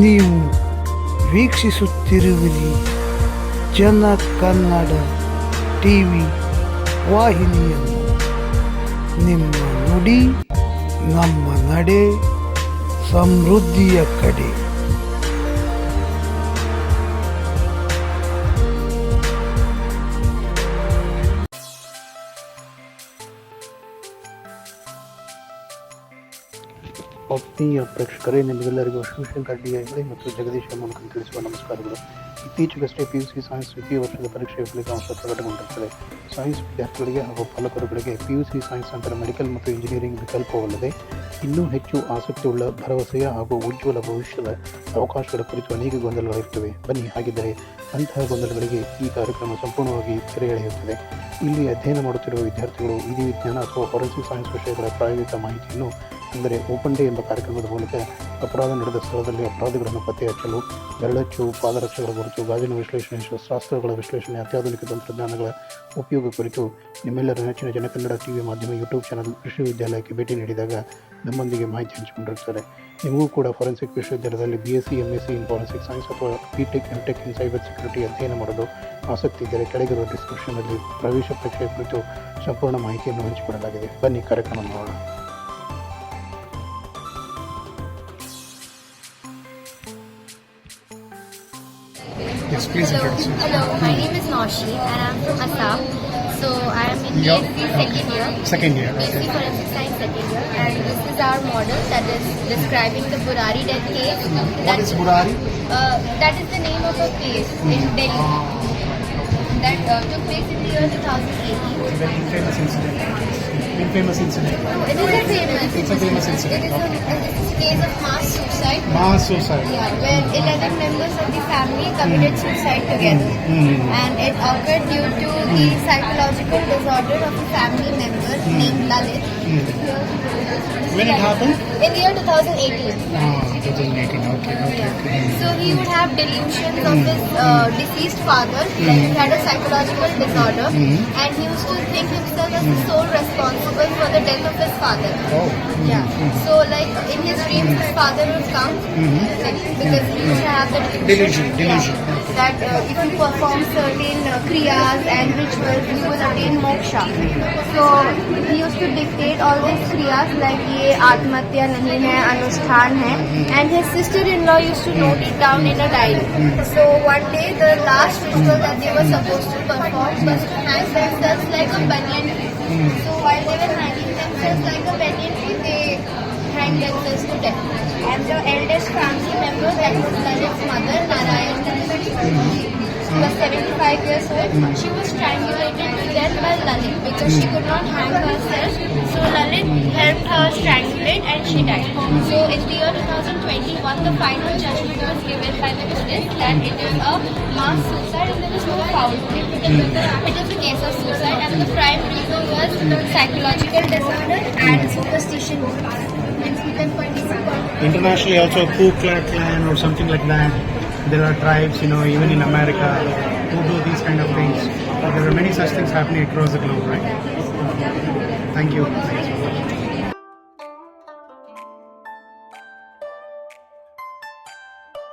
ನೀವು ವೀಕ್ಷಿಸುತ್ತಿರುವಿರಿ. ಜನ Kannada T V ವಾಹಿನಿಯನ್ನು ನಿಮ್ಮ ನುಡಿ ನಮ್ಮ ನಡೆ ಸಮೃದ್ಧಿಯ ಕಡೆ. ಆತ್ಮೀಯ ಪ್ರೇಕ್ಷಕರೇ ನಿಮಗೆಲ್ಲರಿಗೂ ಶಿವಶಂಕರ್ ಡಿ ಮತ್ತು ಜಗದೀಶ್ ಮೂಲಕ ತಿಳಿಸುವ ನಮಸ್ಕಾರಗಳು. ಇತ್ತೀಚೆಗಷ್ಟೇ ಪಿ ಯು ಸಿ ಸೈನ್ಸ್ ದ್ವಿತೀಯ ವರ್ಷದ ಪರೀಕ್ಷೆಯ ಫಲಿತಾಂಶ ಪ್ರಕಟಗೊಂಡಿರುತ್ತದೆ. ಸೈನ್ಸ್ ವಿದ್ಯಾರ್ಥಿಗಳಿಗೆ ಹಾಗೂ ಪಾಲಕರುಗಳಿಗೆ ಪಿ ಯು ಸಿ ಸೈನ್ಸ್ ನಂತರ ಮೆಡಿಕಲ್ ಮತ್ತು ಇಂಜಿನಿಯರಿಂಗ್ ವಿಕಲ್ಪವಲ್ಲದೆ ಇನ್ನೂ ಹೆಚ್ಚು ಆಸಕ್ತಿಯುಳ್ಳ, ಭರವಸೆಯ ಹಾಗೂ ಉಜ್ವಲ ಭವಿಷ್ಯದ ಅವಕಾಶಗಳ ಕುರಿತು ಅನೇಕ ಗೊಂದಲಗಳಿರುತ್ತವೆ ಬನ್ನಿ, ಹಾಗಿದ್ದರೆ ಅಂತಹ ಗೊಂದಲಗಳಿಗೆ ಈ ಕಾರ್ಯಕ್ರಮ ಸಂಪೂರ್ಣವಾಗಿ ತೆರೆ ಎಳೆಯುತ್ತದೆ ಇಲ್ಲಿ ಅಧ್ಯಯನ ಮಾಡುತ್ತಿರುವ ವಿದ್ಯಾರ್ಥಿಗಳು ವಿಧಿ ವಿಜ್ಞಾನ ಅಥವಾ ಫಾರೆನ್ಸಿಕ್ ಸೈನ್ಸ್ ವಿಷಯಗಳ ಪ್ರಾಯೋಗಿಕ ಮಾಹಿತಿಯನ್ನು ಅಂದರೆ ಓಪನ್ ಡೇ ಎಂಬ ಕಾರ್ಯಕ್ರಮದ ಮೂಲಕ ಅಪರಾಧ ನಡೆದ ಸ್ಥಳದಲ್ಲಿ ಅಪರಾಧಿಗಳನ್ನು ಪತ್ತೆ ಹಚ್ಚಲು ಬೆರಳಚ್ಚು, ಪಾದರಕ್ಷೆಗಳ ಕುರಿತು ಗಾಜಿನ ವಿಶ್ಲೇಷಣೆ, ಶಸ್ತ್ರಾಸ್ತ್ರಗಳ ವಿಶ್ಲೇಷಣೆ, ಅತ್ಯಾಧುನಿಕ ತಂತ್ರಜ್ಞಾನಗಳ ಉಪಯೋಗ ಕುರಿತು ನಿಮ್ಮೆಲ್ಲರ ನೆಚ್ಚಿನ ಜನಕನ್ನಡ ಟಿವಿ ಮಾಧ್ಯಮ ಯೂಟ್ಯೂಬ್ ಚಾನಲ್ ವಿಶ್ವವಿದ್ಯಾಲಯಕ್ಕೆ ಭೇಟಿ ನೀಡಿದಾಗ ನಮ್ಮೊಂದಿಗೆ ಮಾಹಿತಿ ಹಂಚಿಕೊಂಡಿರುತ್ತಾರೆ. ನಿಮಗೂ ಕೂಡ ಫಾರೆನ್ಸಿಕ್ ವಿಶ್ವವಿದ್ಯಾಲಯದಲ್ಲಿ B S C M S C in forensic science ಅಥವಾ B tech M tech in cyber security ಅಧ್ಯಯನ ಮಾಡಲು ಆಸಕ್ತಿ ಇದ್ದರೆ ಕೆಳಗಿರುವ ಡಿಸ್ಕ್ರಿಪ್ಷನ್ನಲ್ಲಿ ಪ್ರವೇಶ ಪರೀಕ್ಷೆ ಕುರಿತು ಸಂಪೂರ್ಣ ಮಾಹಿತಿಯನ್ನು ಹಂಚಿಕೊಳ್ಳಲಾಗಿದೆ ಬನ್ನಿ ಕಾರ್ಯಕ್ರಮ ನೋಡೋಣ. Yes, please Hello. introduce. Hello, my name is Naushi and I'm from Assam. So I am in Your- BSc second year. Second year, BSc okay. Forensic Science second year and this is our model that is describing the Burari death case. What That, is Burari? uh, that is the name of a place in Delhi that uh, took place in the year 2018. Very famous incident. Infamous incident. It is a famous. It's a famous incident, It is a, it is a case of mass suicide. Mass suicide. Yeah, where 11 members of the family mm. committed suicide together. Mm, mm. And it occurred due to the mm. psychological disorder of a family member named Lalit. When it happened? In the year 2018. Ah, 2018. Okay, okay, okay. So he would have delusions of his uh, deceased father, like he had a psychological disorder, and he used to think himself as the sole responsible for the death of his father. Oh. Yeah. So like in his dreams, his father would come like, because he used to have the Delusion, delusion. Yeah, that uh, if you perform certain uh, kriyas and rituals, you will attain moksha. So he used to dictate all these kriyas like ये आत्महत्या नहीं है अनुष्ठान है and his sister-in-law used to note it down in a diary. So one day the last ritual that they were supposed to perform was to hang themselves like a banyan tree. So while they were hanging themselves like banyan they hang themselves to death. And the eldest family member, that was Lalit's mother, Narayan she was 75 years old. She was strangulated to death by Lalit because she could not hang herself. So Lalit helped her strangulate and she died. So in the year 2021, the final judgment was given by the justice that it is a mass suicide and there is no foul play. It is a- case of suicide and the prime reason was psychological disorder and superstition. Internationally, also Ku Klux Klan or something like that. There are tribes, you know, even in America, who do these kind of things. There are many such things happening across the globe, right? Thank you. Thank you so much.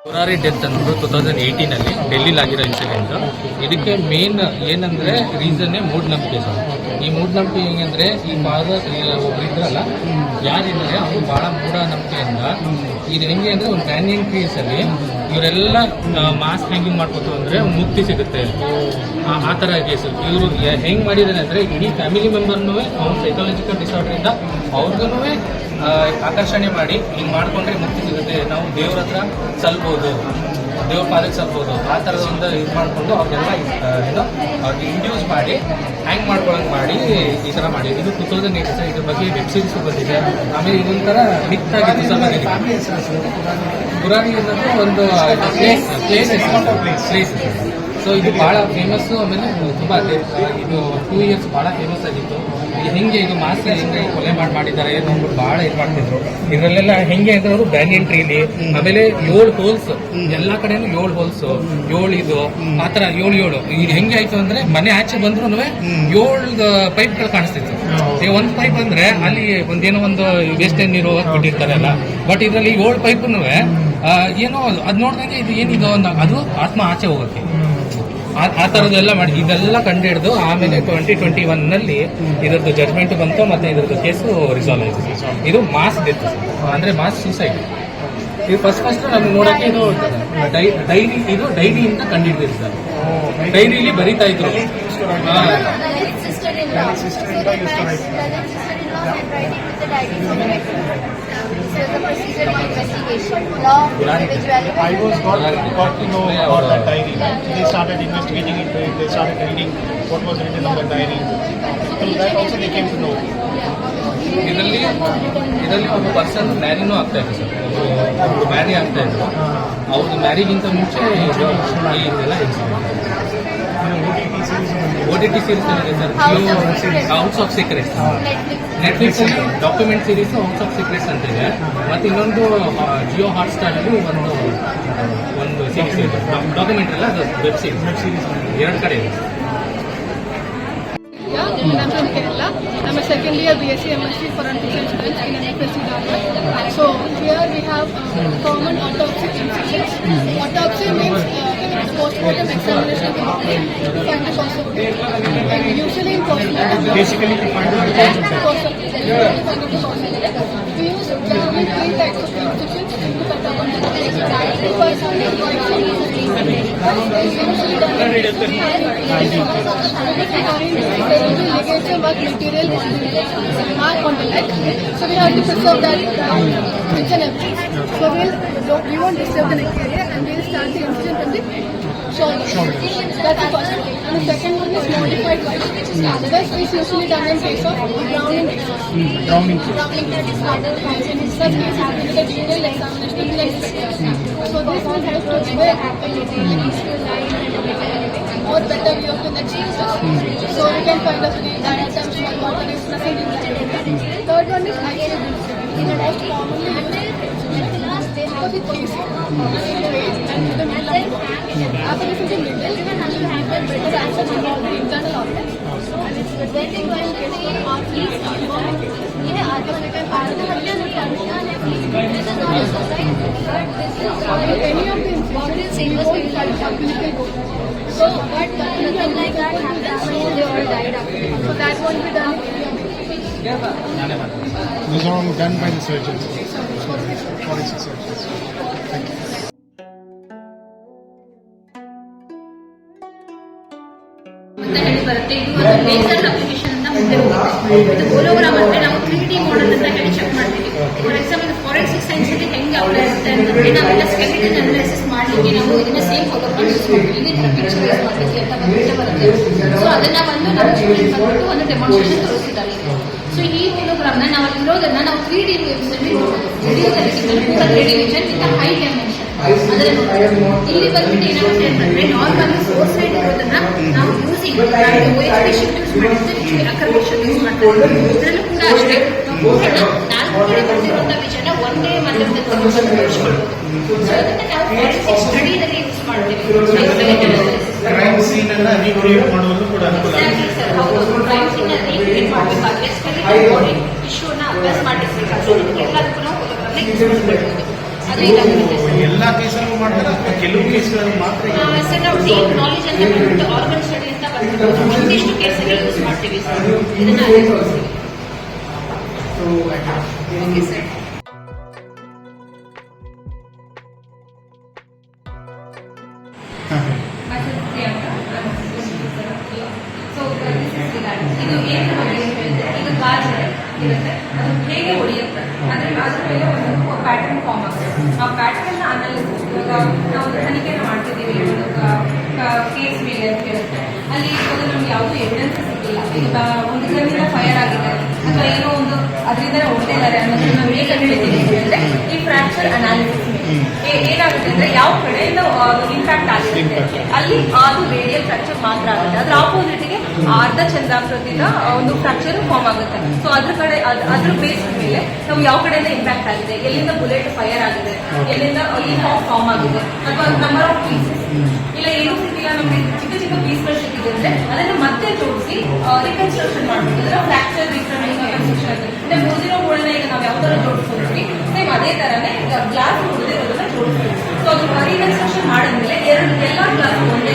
Burari death ಅನ್ನೋದು two thousand ಏಯ್ಟೀನಲ್ಲಿ ಡೆಲ್ಲಿಲಿ ಆಗಿರೋ incident ಇದಕ್ಕೆ main ಏನಂದ್ರೆ ರೀಸನ್ನೇ ಮೂಢನಂಬಿಕೆ sir ಈ ಮೂಢನಂಬಿಕೆ ಹೆಂಗಂದ್ರೆ ಈ ಫಾದರ್ ಒಬ್ರು ಇದ್ರಲ್ಲ ಯಾರಿದ್ದಾರೆ ಅವರು ಬಹಳ ಮೂಢನಂಬಿಕೆಯಿಂದ ಇದು ಹೆಂಗೆ ಅಂದ್ರೆ ಒಂದು ಬ್ಯಾನಿಯನ್ ಟ್ರೀಸ್ ಅಲ್ಲಿ ಇವರೆಲ್ಲ ಮಾಸ್ ಹ್ಯಾಂಗಿಂಗ್ ಮಾಡ್ಕೊತು ಅಂದ್ರೆ ಮುಕ್ತಿ ಸಿಗುತ್ತೆ. ಆ- ಥರ ಕೇಸು ಇವರು ಹೆಂಗ್ ಮಾಡಿದಾರೆ ಅಂದ್ರೆ ಇಡೀ ಫ್ಯಾಮಿಲಿ ಮೆಂಬರ್ನೂ ಅವ್ರ ಸೈಕಾಲಜಿಕಲ್ ಡಿಸಾರ್ಡರ್ ಇಂದ ಅವ್ರಿಗೂ ಆಕರ್ಷಣೆ ಮಾಡಿ ಹಿಂಗ್ ಮಾಡ್ಕೊಂಡ್ರೆ ಮುಕ್ತಿ ಸಿಗುತ್ತೆ. ನಾವು ದೇವ್ರ ಹತ್ರ ಸಲ್ಬೋದು. ದೇವ್ರ ಪಾದಕ್ಕೆ ಸಲ್ಬೋದು ಆ ಥರದಿಂದ ಇದು ಮಾಡಿಕೊಂಡು ಅವ್ರಿಗೆಲ್ಲ ಏನೋ ಅವ್ರಿಗೆ ಇಂಡ್ಯೂಸ್ ಮಾಡಿ ಹ್ಯಾಂಗ್ ಮಾಡ್ಕೊಳಂಗೆ ಮಾಡಿ ಈ ಥರ ಮಾಡಿ. ಇದು ಟೂ ತೌಸಂಡ್ ಏಟ್ ಸರ್ ಇದ್ರ ಬಗ್ಗೆ ವೆಬ್ ಸೀರೀಸ್ ಬಂದಿದೆ. ಆಮೇಲೆ ಇದೊಂಥರ ಮಿಕ್ಸ್ ಆಗಿತ್ತು ಸರ್ ಗುರಾನಿ ಅನ್ನೋದು ಒಂದು ಪ್ಲೇಸ್ ಪ್ಲೇಸ್ ಪ್ಲೇಸ್ ಸೊ ಇದು ಬಹಳ ಫೇಮಸ್ ಆಮೇಲೆ ತುಂಬಾ ಇದು ಟೂ ಇಯರ್ಸ್ ಬಹಳ ಫೇಮಸ್ ಆಗಿತ್ತು. ಇದು ಹೆಂಗೆ ಇದು ಮಾಸ್ ಹೆಂಗೆ ಕೊಲೆ ಮಾಡಿ ಮಾಡಿದ್ದಾರೆ ಏನೋ ಅಂದ್ಬಿಟ್ಟು ಬಹಳ ಇದು ಮಾಡ್ತಿದ್ರು. ಇದರಲ್ಲೆಲ್ಲ ಹೆಂಗೆ ಅಂದ್ರೆ ಅವರು ಬ್ಯಾನ್ ಟ್ರೀಲಿ ಆಮೇಲೆ ಏಳು ಹೋಲ್ಸ್ ಎಲ್ಲಾ ಕಡೆನೂ ಏಳು ಹೋಲ್ಸ್ ಏಳು ಇದು ಆತರ ಏಳು ಏಳು. ಇದು ಹೆಂಗೆ ಆಯ್ತು ಅಂದ್ರೆ ಮನೆ ಆಚೆ ಬಂದ್ರು ಏಳು ಪೈಪ್ಗಳು ಕಾಣಿಸ್ತಿತ್ತು. ಈಗ ಒಂದು ಪೈಪ್ ಅಂದ್ರೆ ಅಲ್ಲಿ ಒಂದೇನೋ ಒಂದು ವೇಸ್ಟೇಜ್ ನೀರು ಬಿಟ್ಟಿರ್ತಾರಲ್ಲ ಬಟ್ ಇದರಲ್ಲಿ ಏಳು ಪೈಪ್ ಏನೋ ಅದು ನೋಡಿದಂಗೆ ಇದು ಏನಿದು ಅದು ಆತ್ಮ ಆಚೆ ಹೋಗುತ್ತೆ ಆ- ಆ ಥರದ್ದೆಲ್ಲ ಮಾಡಿ ಇದೆಲ್ಲ ಕಂಡಿಡಿದು ಆಮೇಲೆ ಟ್ವೆಂಟಿ ಟ್ವೆಂಟಿ ಒನ್ನಲ್ಲಿ ಇದರದ್ದು ಜಜ್ಮೆಂಟ್ ಬಂತು ಮತ್ತೆ ಇದರದ್ದು ಕೇಸು ರಿಸಾಲ್ವ್ ಆಯಿತು ಇದು ಮಾಸ್ ಡೆತ್ ಅಂದರೆ ಮಾಸ್ ಸೂಸೈಡ್ ಇದು ಫಸ್ಟ್ ಫಸ್ಟ್ ನಮ್ಗೆ ನೋಡೋಕೆ ಇದು ಡೈ- ಡೈರಿ ಇದು ಡೈರಿಯಿಂದ ಸರ್ ಡೈರಿಲಿ ಬರೀತಾ ಇದ್ರು ಹಾ. The procedure investigation. Law individuality. I was got, got to know about that diary. Right? They started investigating into it. They started reading what was written on the diary. Through that also they came to know. ಇದರಲ್ಲಿ ಇದರಲ್ಲಿ ಒಬ್ಬ person ಮ್ಯಾರಿನೂ ಆಗ್ತಾ ಇದೆ sir marry ಆಗ್ತಾ ಇದ್ರು ಅವ್ರದ್ದು ಮ್ಯಾರಿಗಿಂತ ಮುಂಚೆ ಈ ಇದೆಲ್ಲ ಓ ಟಿ ಟಿ ಸೀರೀಸ್ ಇದೆ sir house of secrets Netflix. Netflix ಅಲ್ಲಿ document series house of secrets ಅಂತ ಇದೆ ಮತ್ತೆ ಇನ್ನೊಂದು ಜಿಯೋ ಹಾಟ್ ಸ್ಟಾರ್ ಅಲ್ಲಿ ಒಂದು ಒಂದು ಸೀರೀಸ್ ಇದೆ ಡಾಕ್ಯುಮೆಂಟ್ ಅಲ್ಲ ಅದು ವೆಬ್ ಸೀರೀಸ್ ವೆಬ್ ಸೀರೀಸ್ ಎರಡು ಕಡೆ ಇದೆ from Kerala. I'm a second year BSc MSc Forensic Science in NFSC Dhaka. So here we have uh, common autopsy incidents. Autopsy means uh, Usually in basically, the find. Do you ligature work material mark on the leg. So we have to preserve that uh, each and every. So we'll, we won't disturb the neck area and we'll start the incision from the shoulder. That's the first one. And the second one is modified white. This is usually done in case of drowning cases. Drowning. Drowning cases. Such case happen with the detailed examination of the inspectors. So this will help to give more better view of the next cases. So we can find out the diagrams, small water is nothing in that. Third one is ICU The most commonly used opposite position in the waist and to the middle of the body. After this is the middle, even and you have the better action on the internal organs. And it's preventing while getting on each hormone. ये आत्मनिर्भर भारत हत्या अनुसंधान है this is not a suicide but this is any of the important सेवियस in culture so but nothing like that happens they all died up so that won't be done Those are all done by the surgeons. Forensic surgeons. Thank you. ಅಂತ ಹೇಳಿ ಬರುತ್ತೆ. ಇದು ಒಂದು laser application ಅಂತ ಮುಂದೆ ಹೋಗುತ್ತೆ ಇದು hologram ಅಂದ್ರೆ ನಾವು ತ್ರೀ ಡಿ ಮಾಡೆಲ್ ಅಂತ ಹೇಳಿ ಚೆಕ್ ಮಾಡ್ತೀವಿ. ಫಾರ್ ಎಕ್ಸಾಂಪಲ್ ಫಾರೆನ್ಸಿಕ್ ಸೈನ್ಸ್ ಅಲ್ಲಿ ಹೆಂಗೆ ಅಪ್ಲೈ ಆಗುತ್ತೆ ಅಂತಂದ್ರೆ ನಾವೆಲ್ಲ ಸ್ಕೆಲಿಟನ್ ಅನಾಲಿಸಿಸ್ ಮಾಡ್ಲಿಕ್ಕೆ ನಾವು ಇದನ್ನ ಸೇಮ್ ಯೂಸ್ ಮಾಡ್ತೀವಿ. ಪಿಕ್ಚರ್ ಯೂಸ್ ಅಂತ ಬರುತ್ತೆ. ಸೊ ಅದನ್ನ ಬಂದು ನಮ್ಮ ಒಂದು ಡೆಮಾನ್ಸ್ಟ್ರೇಷನ್ ತೋರಿಸಿದ್ದಾರೆ. ಸೊ ಈ ಫಿಲೋಗ್ರಾಮ್ನ ನಾವು ಇರೋದನ್ನ ನಾವು ತ್ರೀ ಡಿ ವಿಡಿಯೋದಲ್ಲಿ ವಿಡಿಯೋದಲ್ಲಿ three D vision with high. ಇಲ್ಲಿ ನಾರ್ಮಲ್ ಫೋರ್ ಸೈಡ್ ಇರೋದನ್ನ ನಾವು ಮಾಡಿದ್ರೆ ಯೂಸ್ ಮೂರನ್ನ ನಾಲ್ಕು ಕಡೆ ವಿಷಯನ ಮಾಧ್ಯಮದಲ್ಲಿ ಸೊ ಅದನ್ನ ನಾವು ಸ್ಟಡಿನಲ್ಲಿ ಯೂಸ್ ಮಾಡ್ತೀವಿ. ಸೀನ್ ಅನ್ನ ರೀಕ್ರಿಯೇಟ್ ಕೂಡ ಅನುಕೂಲ ಆಗುತ್ತೆ. Exactly, ಹೌದು ಕ್ರೈಮ್ ಸೀನ್ ರೀಕ್ರಿಯೇಟ್ ಮಾಡಬೇಕಾದ್ರೆ ಬಾಡಿ ಇಶ್ಯೂನ ಅಭ್ಯಾಸ ಮಾಡಿರ್ಬೇಕಾದ್ರೆ ಸರ್ ಎಲ್ಲಾ ಕೇಸಲ್ಲೂ ಮಾಡ್ತಾರೆ. ಅಥವಾ ಕೆಲವು ಕೇಸ್ಗಳಲ್ಲಿ ಮಾತ್ರ? ಸರ್ ನಾವು ಡೀಪ್ ನಾಲೆಜ್ ಅಂತ ಬಂದ್ಬಿಟ್ಟು ಆರ್ಗನ್ ಸ್ಟಡಿ ಅಂತ ಬಂದ್ಬಿಟ್ಟು ಒಂದಿಷ್ಟು ಕೇಸಲ್ಲಿ ಯೂಸ್ ಮಾಡ್ತೀವಿ ಸರ್ ಇದನ್ನ ಓಕೆ ಸರ್ ಹೇಗೆ ಉಳಿಯುತ್ತೆ. ಅಂದ್ರೆ ಅದ್ರ ಮೇಲೆ ಒಂದು ಪ್ಯಾಟರ್ನ್ ಫಾರ್ಮ್ ಆಗುತ್ತೆ. ಆ ಪ್ಯಾಟರ್ನ್ ಅನಾಲಿಸಿಸ್ ಇವಾಗ ನಾವು ಒಂದು ತನಿಖೆನ ಮಾಡ್ತಿದ್ದೀವಿ. ಕೇಸ್ ಮೇಲೆ ಅಂತ ಹೇಳುತ್ತೆ. ಅಲ್ಲಿ ಇವಾಗ ನಮ್ಗೆ ಯಾವುದೂ ಎವಿಡೆನ್ಸ್ ಸಿಕ್ಕಿಲ್ಲ. ಈಗ ಒಂದು ಗನ್ನಿಂದ ಫೈರ್ ಆಗಿದೆ. ಅಥವಾ ಏನೋ ಒಂದು ಅದರಿಂದ ಹೊಡೆದಿದ್ದಾರೆ ಅನ್ನೋದನ್ನ ನಾವು ಹೇಗೆ ಕಂಡುಹಿಡಿತೀವಿ ಅಂದ್ರೆ ಈ ಫ್ರಾಕ್ಚರ್ ಅನಾಲಿಸಿಸ್ ಏನಾಗುತ್ತೆ ಅಂದ್ರೆ ಯಾವ ಕಡೆಯಿಂದ ಇಂಪ್ಯಾಕ್ಟ್ ಆಗಿರುತ್ತೆ ಅಲ್ಲಿ, ಅದು ರೇಡಿಯಲ್ ಫ್ರಾಕ್ಚರ್ ಮಾತ್ರ ಆಗುತ್ತೆ. ಅದ್ರ ಆಪೋಸಿಟ್ಗೆ ಅರ್ಧ ಚಂದ್ರಾಕೃತಿದ ಒಂದು ಫ್ರಾಕ್ಚರ್ ಫಾರ್ಮ್ ಆಗುತ್ತೆ. ಸೊ ಅದ್ರ ಕಡೆ, ಅದ್- ಅದ್ರ ಬೇಸ್ ಮೇಲೆ ನಾವು ಯಾವ ಕಡೆಯಿಂದ ಇಂಪ್ಯಾಕ್ಟ್ ಆಗಿದೆ? ಎಲ್ಲಿಂದ ಬುಲೆಟ್ ಫೈರ್ ಆಗಿದೆ? ಎಲ್ಲಿಂದ ಈ ಫಾರ್ಮ್ ಫಾರ್ಮ್ ಆಗಿದೆ? ಅಥವಾ ನಂಬರ್ ಆಫ್ ಪೀಸಸ್ ಇಲ್ಲ, ಏನು ಸಿಕ್ಕಿಲ್ಲ ನಮಗೆ ಚಿಕ್ಕ ಚಿಕ್ಕ ಪೀಸ್ಗಳು ಸಿಕ್ಕಿದೆ ಅಂದ್ರೆ ಅದನ್ನ ಮತ್ತೆ ಜೋಡಿಸಿ ರಿಕನ್ಸ್ಟ್ರಕ್ಷನ್ ಮಾಡಬೇಕು. ಅಂದ್ರೆ ಫ್ರಾಕ್ಚರ್ ರಿಕನ್ಸ್ಟ್ರಕ್ಷನ್ ಅಂದ್ರೆ ಮುರಿದಿರೋ ಗೋಳನ್ನ ಈಗ ನಾವು ಯಾವ ತರ ಸೇಮ್ ಅದೇ ತರನೇ ಗ್ಲಾಸ್ ಉಳಿದಿರೋದನ್ನ ಜೋಡಿಸ್ತೀವಿ. ಸೊ ಅದು ರಿಕನ್ಸ್ಟ್ರಕ್ಷನ್ ಮಾಡಿದ್ಮೇಲೆ ಎರಡು ಎಲ್ಲ ಗ್ಲಾಸ್ ಒಂದೇ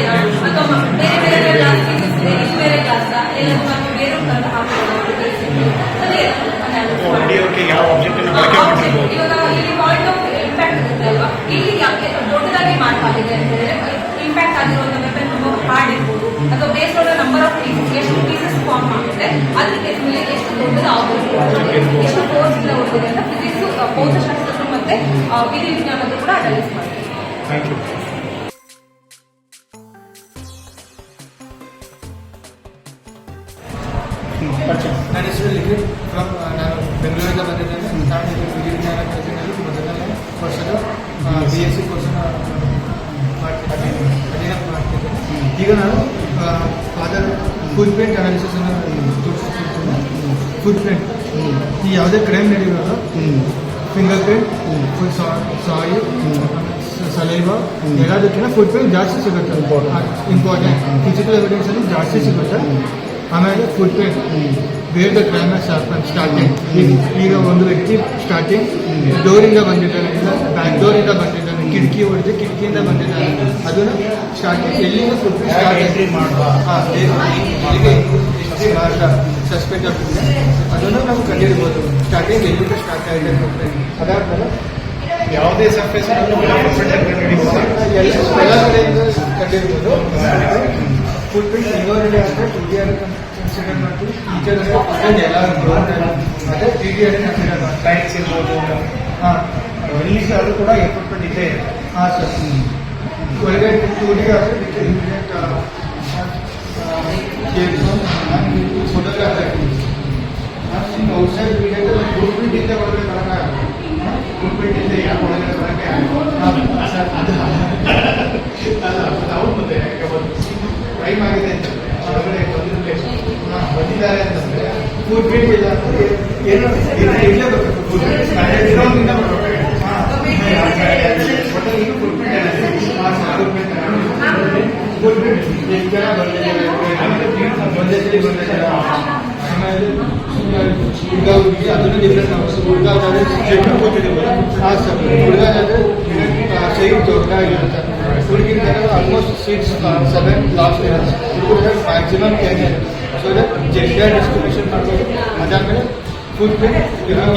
ಇಂಪ್ಯಾಕ್ಟ್ ಇರುತ್ತೆ ಅಲ್ವಾ? ಇಲ್ಲಿ ಯಾಕೆ ದೊಡ್ಡದಾಗಿ ಮಾಡಲಾಗಿದೆ ಅಂತ ಹೇಳಿದ್ರೆ ಇಂಪ್ಯಾಕ್ಟ್ ಆಗಿರುವಂತ ವೆಪನ್ ತುಂಬ ಹಾರ್ಡ್ ಇರ್ಬೋದು. ಅಥವಾ based on number of pieces ಎಷ್ಟು ಪೀಸಸ್ ಫಾರ್ಮ್ ಆಗುತ್ತೆ ಅದಕ್ಕೆ ಬೇಸ್ ಮೇಲೆ ಎಷ್ಟು ದೊಡ್ಡದು ಆಗುತ್ತೆ ಎಷ್ಟು ಫೋರ್ಸ್ ಇಂದ ಹೋಗಿದೆ ಅಂತ ಫಿಸಿಕ್ಸ್ ಭೌತಶಾಸ್ತ್ರ ಮತ್ತೆ ವಿಧಿ ವಿಜ್ಞಾನದ ಕೂಡ ಅನಲೈಸ್ ಮಾಡ್ತೀವಿ. Thank you father food print analysis ಅನ್ನು ತೋರಿಸ್ತಿದ್ದೇನೆ ಫುಡ್ ಪ್ರಿಂಟ್ ಈ ಯಾವುದೇ ಕ್ರೈಮ್ ನಡೆಯೋದು ಫಿಂಗರ್ ಪ್ರಿಂಟ್ ಫುಡ್ ಸಾಯಿ ಸಲೈವ ಎಲ್ಲದಕ್ಕಿಂತ ಫುಡ್ ಪ್ರಿಂಟ್ ಜಾಸ್ತಿ ಸಿಗುತ್ತೆ ಇಂಪಾರ್ಟೆಂಟ್ ಫಿಸಿಕಲ್ ಎವಿಡೆನ್ಸ್ ಅಲ್ಲಿ ಜಾಸ್ತಿ ಸಿಗುತ್ತೆ ಆಮೇಲೆ ಫುಡ್ ಪ್ರಿಂಟ್ ಬೇರೆ ದ ಕ್ರೈಮ್ ಶಾರ್ಪನ್ ಸ್ಟಾರ್ಟಿಂಗ್ ಈಗ ಒಂದು ವ್ಯಕ್ತಿ ಸ್ಟಾರ್ಟಿಂಗ್ ಡೋರಿಂದ ಬಂದಿದ್ದಾನೆ ಇಲ್ಲ ಬ್ಯಾಕ್ ಡೋರಿಂದ ಬಂದಿದ್ದಾನೆ ಕಿಟಕಿ ಹೊಡೆದು ಕಿಟಕಿಯಿಂದ ಬಂದಿದ್ದಾರೆ ಅದನ್ನು ಸ್ಟಾರ್ಟಿಂಗ್ ಎಲ್ಲಿಂದ ಫುಡ್ ಸ್ಟಾರ್ಟ್ ಎಂಟ್ರಿ ಮಾಡುವ? ಸಸ್ಪೆಕ್ಟ್ ಆಗ್ತದೆ ಅದನ್ನು ನಾವು ಕಂಡಿಡ್ಬೋದು ಸ್ಟಾರ್ಟಿಂಗ್ ಎಲ್ಲಿಂದ ಸ್ಟಾರ್ಟ್ ಆಗಿದೆ ಅದಾದ್ಮೇಲೆ ಯಾವುದೇ ಸರ್ಫೇಸ್ ನಡೀಬೋದು ಎಲ್ಲ ಕಡೆಯಿಂದ ಕಂಡಿರ್ಬೋದು ಫುಡ್ ಪ್ರಿಂಟ್ ಇನ್ನೊಂದು ಅಂದರೆ ಟು ಡಿ ಆರ್ ಕನ್ಸಿಡರ್ ಮಾಡ್ತೀವಿ. ಟೀಚರ್ ಎಲ್ಲ ಮತ್ತೆ ಟಿ ಡಿ ಆರ್ ಕನ್ಸಿಡರ್ ಮಾಡ್ತೀವಿ. ಸೈನ್ಸ್ ಇರ್ಬೋದು. ಹಾಂ. ಎಲ್ಲಿ ಅದು ಕೂಡ ಎಕ್ವಿಪ್ಮೆಂಟ್ ಇದೆ ಹಾಂ ಸರ್. ಒಳಗಡೆ ಟೂ ಡಿ ಆದರೆ with immediate photograph outside foot print ಇಂದ ಒಳಗಡೆ ಬರೋಕ್ಕಾಗಲ್ಲ ಫುಡ್ ಪ್ರಿಂಟ್ ಇದೆ ಯಾಕೆ ಒಳಗಡೆ ಬರೋಕ್ಕೆ ಅವ್ರು ಮತ್ತೆ ಟೈಮ್ ಆಗಿದೆ ಅಂತಂದ್ರೆ ಒಳಗಡೆ ಬಂದಿರಲಿ ಬಂದಿದ್ದಾರೆ ಅಂತಂದ್ರೆ ಪ್ರಿಂಟ್ ಇಲ್ಲ ಏನು ಇರಲೇಬೇಕು ಫುಡ್ ಪ್ರಿಂಟ್ ಇರೋದ್ರಿಂದ ಬರ್ಬೇಕು ಒಟ್ಟು ಈಗ ಫುಡ್ ಪ್ರಿಂಟ್ ಏನಾಗಿದೆ ಫುಡ್ ಪ್ರಿಂಟ್ ಎಷ್ಟು ಜನ ಬಂದಿದ್ದಾರೆ ಒಂದೇ ಸರಿ ಬಂದಿದ್ದಾರೆ ಆಮೇಲೆ ಹುಡುಗ ಹುಡುಗಿ ಅದನ್ನು ಡಿಫ್ರೆಂಟ್ ನಾವು ಹುಡುಗ ಆದರೆ ಚೆಕ್ ಕೊಟ್ಟಿದ್ದೀವಲ್ಲ ಹಾಂ ಸರ್ ಹುಡುಗ ಆದರೆ ಸೈಡ್ ದೊಡ್ಡದಾಗಿರುತ್ತೆ ಹುಡುಗಿನ ಆಲ್ಮೋಸ್ಟ್ ಸಿಕ್ಸ್ ಮಾಡ್ಬೋದು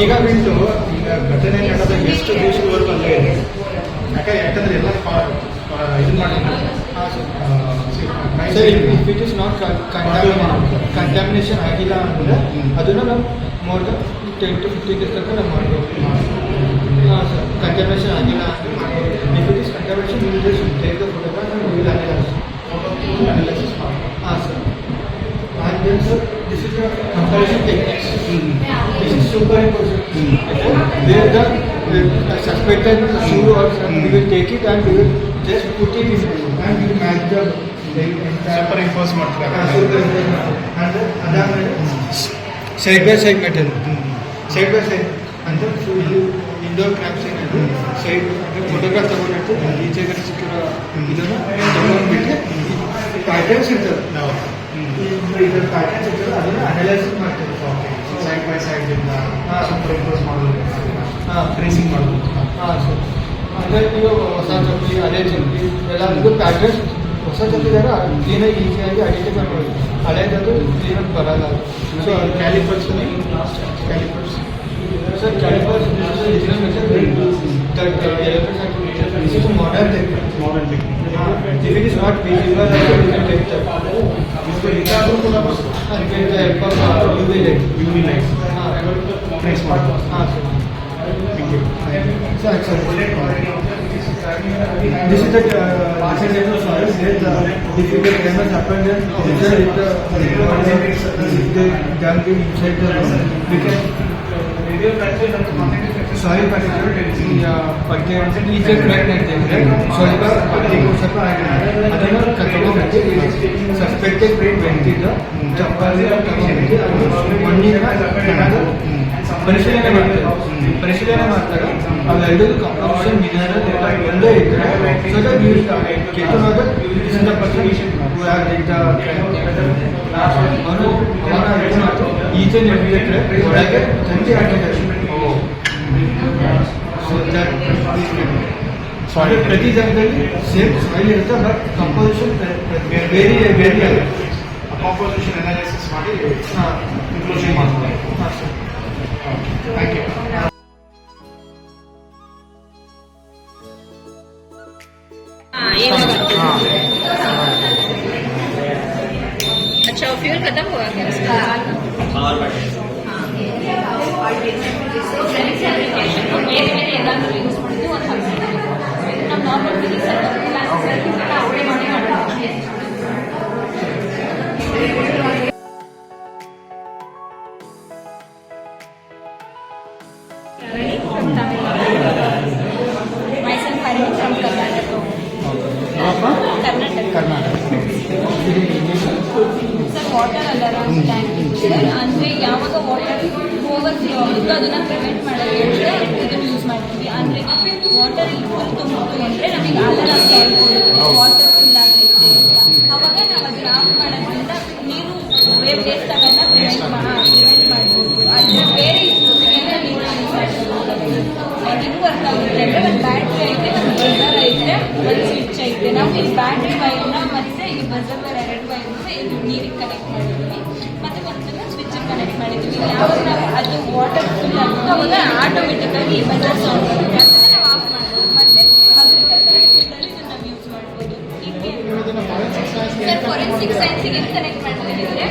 ಈಗ ಬಿಟ್ಟು ಈಗ ಘಟನೆ ನಡೆದ ಎಷ್ಟು ದಿವಸದವರೆಗೂ ಅಲ್ಲೇ ಇದೆ? ಯಾಕಂದ್ರೆ ಯಾಕಂದ್ರೆ ಎಲ್ಲ ಇದು ಹಾಂ sir. If it is not contamination ಆಗಿಲ್ಲ ಅಂದರೆ ಅದನ್ನು ನಾವು more than ten to fifteen days ತನಕ ನಾವು ಮಾಡ್ಬೋದು. ಹಾಂ ಸರ್. ಕಂಟಾಮಿನೇಷನ್ ಆಗಿಲ್ಲ ಅಂದರೆ ಮಾಡ್ಬೋದು. If it is contamination will just take the photograph will analyse And then, sir, this is the comparison techniques. This is super important. Where the uh, suspected shoe or something, we will take it and we will just put it in and we will match the superimpose ಮಾಡ್ತಾರೆ and ಅದಾದ್ಮೇಲೆ side by side metal side by side ಅಂದ್ರೆ full indoor crops ಏನಿದೆ side ಅಂದ್ರೆ photograph ತಗೊಂಡಿಟ್ಟು ಈಚೆ ಕಡೆ ಸಿಕ್ಕಿರೋ ಇದನ್ನು ತಗೊಂಡ್ಬಿಟ್ಟು ಪ್ಯಾಟರ್ನ್ಸ್ ಇರ್ತದೆ ನಾವು ಇದರ ಪ್ಯಾಟರ್ನ್ಸ್ ಇರ್ತದೆ ಅದನ್ನು ಅನಲೈಸಿಸ್ ಮಾಡ್ತೀವಿ ಸೈಡ್ ಬೈ ಸೈಡ್ ಇಂದ ಹಾಂ. ಸೂಪರ್ ಇಂಪೋಸ್ ಮಾಡೋದು ಹಾಂ ಟ್ರೇಸಿಂಗ್ ಮಾಡೋದು ಹಾಂ ಸರ್ ಅಂದರೆ ಈಗ ಹೊಸ ಚಪ್ಪಲಿ ಹಳೆ ಚಪ್ಪಲಿ ಎಲ್ಲದಕ್ಕೂ ಪ್ಯಾಟರ್ನ್ಸ್ ಹೊಸ ಚಪ್ಪಲಿದಾರ ಕ್ಲೀನಾಗಿ ಈಸಿಯಾಗಿ ಐಡೆಂಟಿಫೈ ಮಾಡೋದು ಹಳೇದದು ಕ್ಲೀನಾಗಿ ಬರಲ್ಲ so calipers calipers sir calipers This is a modern technique. Modern technique If it is not visible, also we can take that. उसको लिखा तो पूरा बस रिपेयर का एप्पल का यूवी लाइट यूवी लाइट हाँ नेक्स्ट पार्ट हाँ sir sir This is the uh, market level soil that uh, if the damage happened then later if the if the damage inside the we can sorry नीचे crack नहीं थे sorry का सपना आएगा other कटोरों में brain ಬೆಂತಿದ್ದು ಚಪ್ಪಲಿ ತಗೊಂಡ್ಬಿಟ್ಟು ಅದು ಮಣ್ಣಿನ ಪರಿಶೀಲನೆ ಮಾಡ್ತಾರೆ ಪರಿಶೀಲನೆ ಮಾಡ್ತಾರೆ ಅವೆರಡೂ ಕಂಪೋಸಿಷನ್ ಮಿನರಲ್ ಎಲ್ಲ ಒಂದೇ ಇದ್ರೆ so that you get to know that this is the person who have did the ಅವನು ಅವನ ಇದು ಈಚೆ ನಡೆದಿದ್ರೆ ಒಳಗೆ ತಂತಿ ಹಾಕಿದ್ದಾರೆ ಸೊ ದಟ್ ಸಾಯಿಲ್ ಪ್ರತಿ ಜಾಗದಲ್ಲಿ ಸೇಮ್ ಸಾಯಿಲ್ ಇರುತ್ತೆ ಬಟ್ ಕಂಪೋಸಿಷನ್ ಬೇರೆ ಬೇರೆ ಆಗುತ್ತೆ ಕಾಂಪೋಸಿಷನ್ ಅನಾಲಿಸಿಸ್ ಮಾಡಿ ಹಾಂ ಇನ್ಕ್ಲೂಷನ್ ಮಾಡ್ತಾರೆ ಹಾಂ ಸರ್ ಥ್ಯಾಂಕ್ ಯು ಸರ್ ಅಂದರೆ ಯಾವಾಗ ವಾಟರ್ ಓವರ್ ಫ್ಲೋ ಆಗುತ್ತೋ ಅದನ್ನು ಪ್ರಿವೆಂಟ್ ಅಂತ ಇದನ್ನು ಯೂಸ್ ಮಾಡ್ತೀವಿ ಅಂದರೆ ವಾಟರ್ ಫುಲ್ ತುಂಬಿತು ಅಂದರೆ ನಮಗೆ ಅಲಾರಾಮ್ ಕೇಳ್ಬೋದು ವಾಟರ್ ಫುಲ್ ಆಗೈತೆ ಅವಾಗ ನಾವು ಅದನ್ನ ಆಫ್ ಮಾಡೋದ್ರಿಂದ ನೀರು ವೇಸ್ಟ್ ಆಗೋದನ್ನ ಪ್ರಿವೆಂಟ್ ಪ್ರಿವೆಂಟ್ ಮಾಡ್ಬೋದು ಬೇರೆ ನೀರು ಯೂಸ್ ಮಾಡ್ಬೋದು ಇದು ವರ್ಕ್ ಆಗುತ್ತೆ ಅಂದರೆ ಬ್ಯಾಟ್ರಿ ಐತೆ ಬಜರ್ ಐತೆ ಒಂದು ಸ್ವಿಚ್ ಐತೆ ನಾವು ಬ್ಯಾಟ್ರಿ ವೈರ್ನ ಯಾವಾಗ ಅದು ವಾಟರ್ ಫುಲ್ ಆಗುತ್ತೋ ಅವಾಗ ಆಟೋಮೆಟಿಕ್ಕಾಗಿ ಬಜರ್ ನಾವು ಆಫ್ ಮಾಡ್ಬೋದು ಮತ್ತೆ ಅಗ್ರಿಕಲ್ಚರ್ ಫೀಲ್ಡಲ್ಲಿ ಇದನ್ನ ನಾವು ಯೂಸ್ ಸೈನ್ಸಿಗೆ ಕನೆಕ್ಟ್ ಮಾಡ್ಕೊಂಡಿದ್ರೆ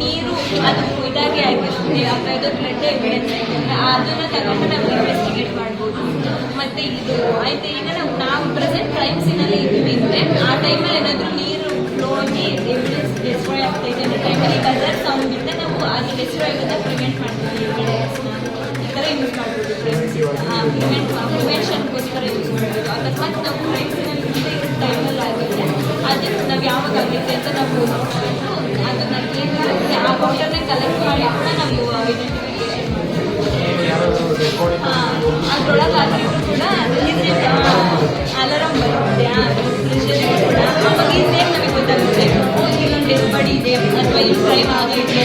ನೀರು ಅದು ಇದಾಗಿ ಆಗಿರುತ್ತೆ ಅಥವಾ ಇದು ಬ್ಲಡ್ ಎವಿಡೆನ್ಸ್ ಆಗಿರುತ್ತೆ ಅದನ್ನು ತಗೊಂಡು ನಾವು ಇನ್ವೆಸ್ಟಿಗೇಟ್ ಮಾಡ್ಬೋದು ಮತ್ತೆ ಇದು ಆಯ್ತು ಈಗ ನಾವು ನಾವು ಪ್ರೆಸೆಂಟ್ ಕ್ರೈಮ್ ಸೀನಲ್ಲಿ ಇದ್ದೀವಿ ಅಂದರೆ ಆ ಟೈಮಲ್ಲಿ ಏನಾದರೂ ನೀರು ಫ್ಲೋ ಆಗಿ ಡೆಸ್ಟ್ರಾಯ್ ಆಗ್ತಾ ಇದೆ ಟೈಮಲ್ಲಿ ಬಜರ್ ಸೌಂಡ್ ಇಂದ ನಾವು ಅದು ಡೆಸ್ಟ್ರಾಯ್ ಆಗೋದನ್ನ ಪ್ರಿವೆಂಟ್ ಮಾಡ್ತೀವಿ ಈ ಯೂಸ್ ಮಾಡ್ಬೋದು ಪ್ರಿವೆನ್ಷನ್ಗೋಸ್ಕರ ಯೂಸ್ ಮಾಡ್ಬೋದು ಅಕಸ್ಮಾತ್ ನಾವು ಕ್ರೈಮ್ ಸೀನಲ್ಲಿ ಮುಂದೆ ಇರೋ ಟೈಮಲ್ಲಿ ಆಗುತ್ತೆ ಅದನ್ನು ನಾವು ಯಾವಾಗ ಆಗುತ್ತೆ ಅಂತ ನಾವು ಅದನ್ನ ಏನಿರುತ್ತೆ ಆ ಕಲೆಕ್ಟ್ ಮಾಡಿ ಕೂಡ ನಾವು ಐಡೆಂಟಿಫಿಕೇಶನ್ ಅದ್ರೊಳಗೆ ಆಗಿದ್ರು ಕೂಡ ಅಲಾರಾಮ್ ಬರುತ್ತೆ. ಪ್ರೆಷರ್ ಕೂಡ ಅವಾಗ ನಮಗೆ ಗೊತ್ತಾಗುತ್ತೆ ಇಲ್ಲೊಂದು ಡೆಡ್ ಇದೆ ಅಥವಾ ಇಲ್ಲಿ ಕ್ರೈಮ್ ಆಗೈತೆ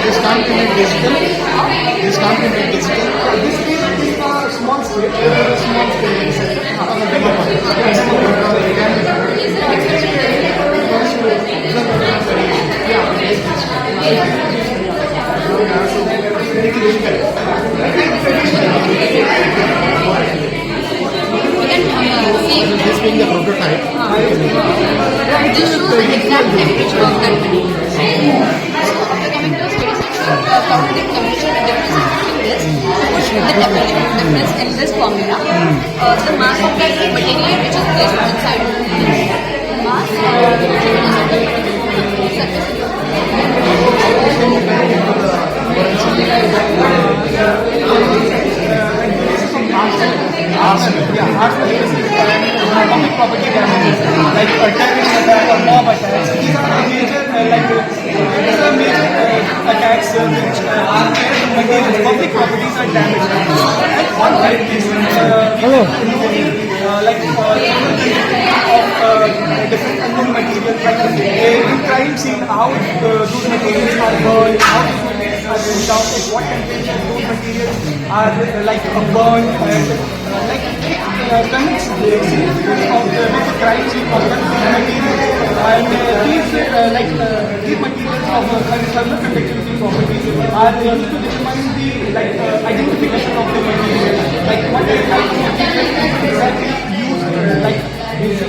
This can't be made digital. This can't be made digital. This is a small scale. uh, Small scale the developer. Difference in this formula. Uh, the mass of that material which is placed inside. The mass uh, uh, atomic property damages like atomic attack or mob attacks. These are the major uh, like uh, these are major uh, attacks uh, which uh, public properties are damaged. And one uh, uh, like uh, different unknown materials, like uh, in crime scene, how uh, those materials are burned, how are ripped out, at what temperature those materials are uh, like burned, and uh, like uh, significance of the, with the crime scene of that material. And uh, these uh, like uh, these materials of uh, thermal conductivity properties are used to determine the like uh, identification of the material, like what type of material is exactly used, uh, like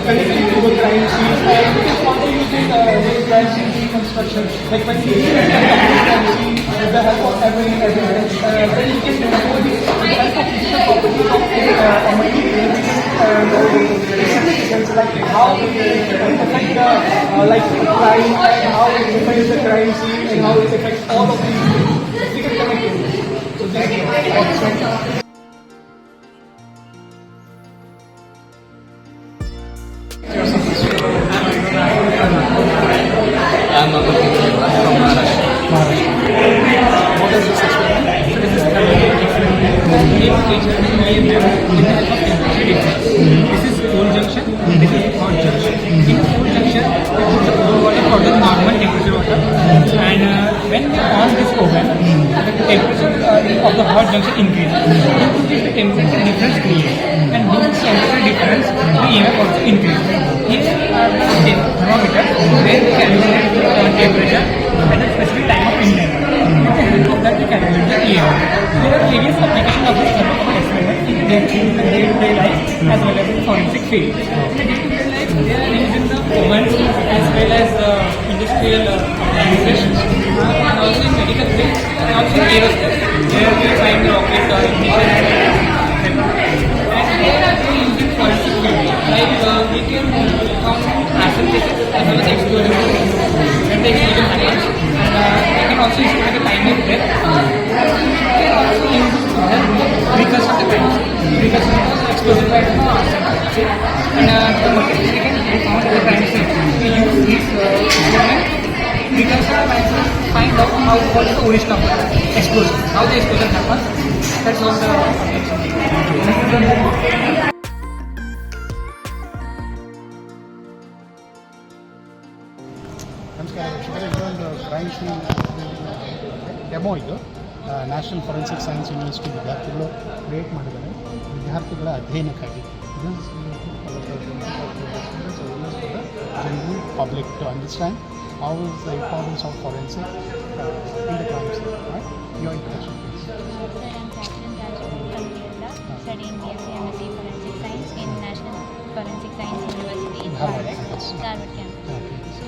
connecting to the crime scene. And it is also used in uh, the crime scene reconstruction, like when you see the help of every evidence, uh, then you can know the, with the like how it affect the uh, and how it affects the crime scene and how it affects all of these. So this is I'm This is cold junction, this is hot junction. In junction, the. And uh, when we on this oven, the temperature uh, of the hot junction increases. This, temperature difference creates. And temperature difference, the EMF also increases. Here are the thermometer we the uh, temperature at a specific time of the help of that, we the EMF. There are various applications of this their day-to-day life as well as in forensic field. In the life, they are the as well as the industrial uh, and also in medical field and also in aerospace where we find rocket uh, ignition and and they are in forensic field. Like uh, we can acid tests as well as when the explosion and uh, we can also estimate the time of death. We can also use it to help precursor of the crimes. Precursor of the explosion by the arson. And uh, the materials we can found at the crime scene. We use these uh, instruments precursor of crime scene to find out how what is the origin of the explosion, how the explosion happens. That's what the ನಮಸ್ಕಾರ ವೀಕ್ಷಕರೇ ಇದೊಂದು crime scene demo ಇದು national forensic science university ವಿದ್ಯಾರ್ಥಿಗಳು create ಮಾಡಿದ್ದಾರೆ. ವಿದ್ಯಾರ್ಥಿಗಳ ಅಧ್ಯಯನಕ್ಕಾಗಿ. This public to understand how is the importance of forensic build up by your interaction. This programme candidate to come from the studying DP N forensic in national forensic science university horror campus so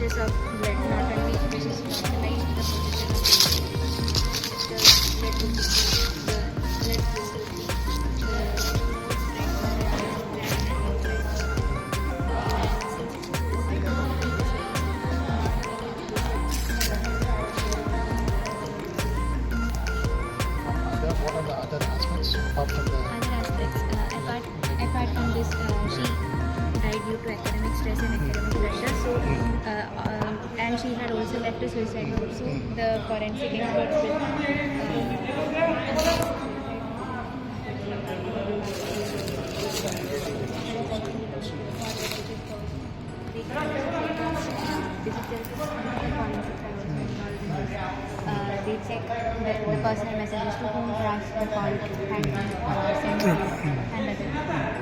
splashes of blood, not only which is the position of the blood would be the blood vessels, the What are the other aspects apart from the other aspects uh, apart apart from this uh, and she had also left a suicide note so the forensic experts uh, Uh, they check the, the personal messages to whom transfer call and uh, send and other.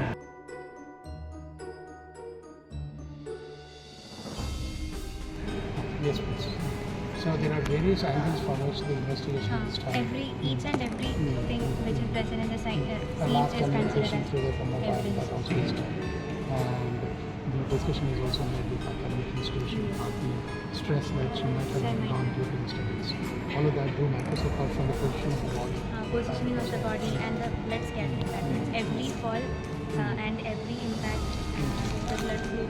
Various angles from which the investigation Uh, is started. every each and every Hmm. thing which is present in the site uh, A is considered as mobile evidence. that also is. And the discussion is also made with academic institution about the stress that she might have That might- gone due to the studies. All of that do matters apart from the position of the body. uh, positioning of the body and the blood scattering patterns. Every fall uh, and every impact, uh, the blood flow,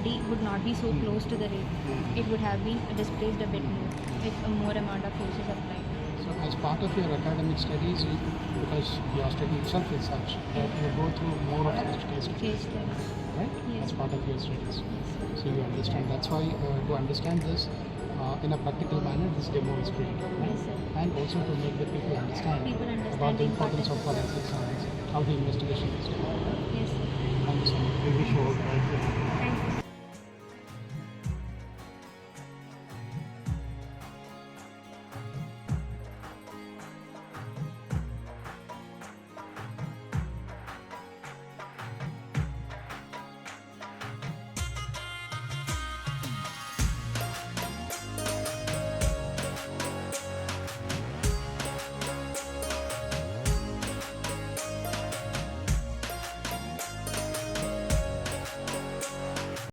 body would not be so close to the rape. It would have been displaced a bit more if a more amount of force is applied. So as part of your academic studies, you, because your study itself is such, that you go through more of such case Case studies, studies. right? Yes. As part of your studies. So you understand. That's why uh, to understand this uh, in a practical manner, this demo is created. right? Yes, sir. And also to make the people understand, People understand about the the importance of importance forensic science, how the investigation is done. Yes, sir. Thank you so much. We wish you